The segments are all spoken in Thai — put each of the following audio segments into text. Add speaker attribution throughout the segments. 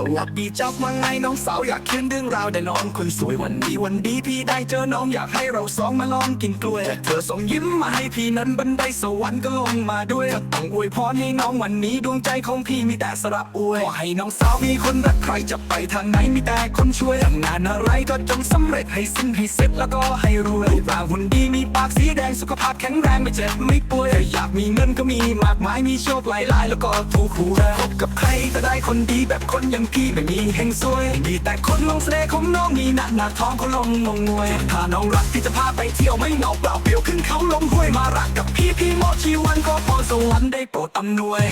Speaker 1: สวัสดีจับว่าไงน้องสาวอยากเขียนเรื่องราวแต่น้องคนสวยวันดีวันดีพี่ได้เจอน้องอยากให้เราสองมาลองกินกล้วยแต่เธอส่งยิ้มมาให้พี่นั้นบันไดสวรรค์ก็ลงมาด้วยต้องอวยพรให้น้องวันนี้ดวงใจของพี่มีแต่สระอวยขอให้น้องสาวมีคนรักใครจะไปทางไหนมีแต่คนช่วยทำงานอะไรก็จงสำเร็จให้สิ้นให้เสร็จแล้วก็ให้รวยรูปร่างหุ่นดีมีปากสีแดงสุขภาพแข็งแรงไม่เจ็บไม่ป่วยอยากมีเงินก็มีมากมายมีโชคหลายๆแล้วก็ถูกหวยพบกับใครก็ได้คนดีแบบคนอย่างกี่ไม่มีแห่งซวย มีแต่คนลงเสน่ห์ของน้องมีหนักหนาท้องเขาลงงงงวยถ้าน้องรักพี่จะพาไปเที่ยวไม่เหงาเปล่าเปลี่ยวขึ้นเขาลงห้วยมารักกับพี่พี่หมอชีวันก็พอสวรรค์ได้โปรดอำนวย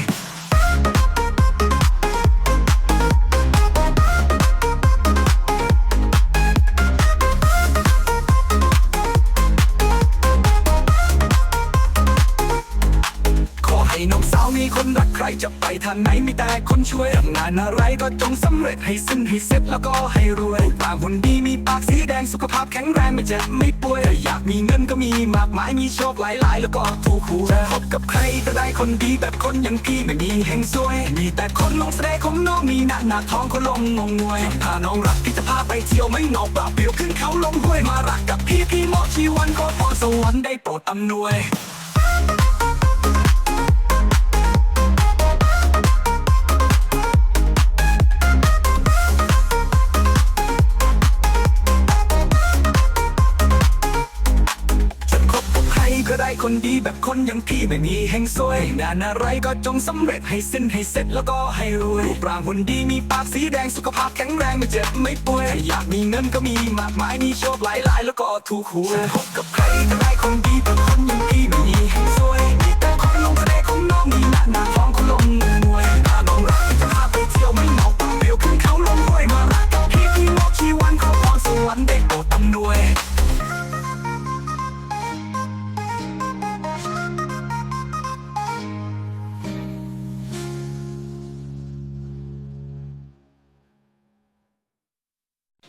Speaker 1: คนรักใครจะไปทางไหนมีแต่คนช่วยงานอะไรก็จงสำเร็จให้สิ้นให้เสร็จแล้วก็ให้รวยปากหุ่นดีมีปากสีแดงสุขภาพแข็งแรงไม่เจ็บไม่ป่วยอยากมีเงินก็มีมากมายมีโชคหลายๆ แล้วก็ถูกหวยพบกับใครก็ได้คนดีแบบคนอย่างพี่ไม่มีเฮงซวย มีแต่คนลงแสดงของน้องมีหน้าหน้าท้องเขาลงงงงวยถ้าน้องรักพี่จะพาไปเที่ยวไม่เหงาเปล่าเปลี่ยวขึ้นเขาลงห้วยมารักกับพี่พี่มอบชีวันก็พอสวรรค์ได้โปรดอำนวย ก็ได้คนดีแบบคนอย่างพี่ไม่มีแห่งซวยงานอะไรก็จงสำเร็จให้สิ้นให้เสร็จแล้วก็ให้รวยรูปร่างหุ่นดีมีปากสีแดงสุขภาพแข็งแรงไม่เจ็บไม่ป่วยอยากมีเงินก็มีมากมายมีโชคหลายๆแล้วก็ถูกหวยพบกับใครก็ได้คนดีแบบคนอย่างพี่ไม่มีแห่งซวย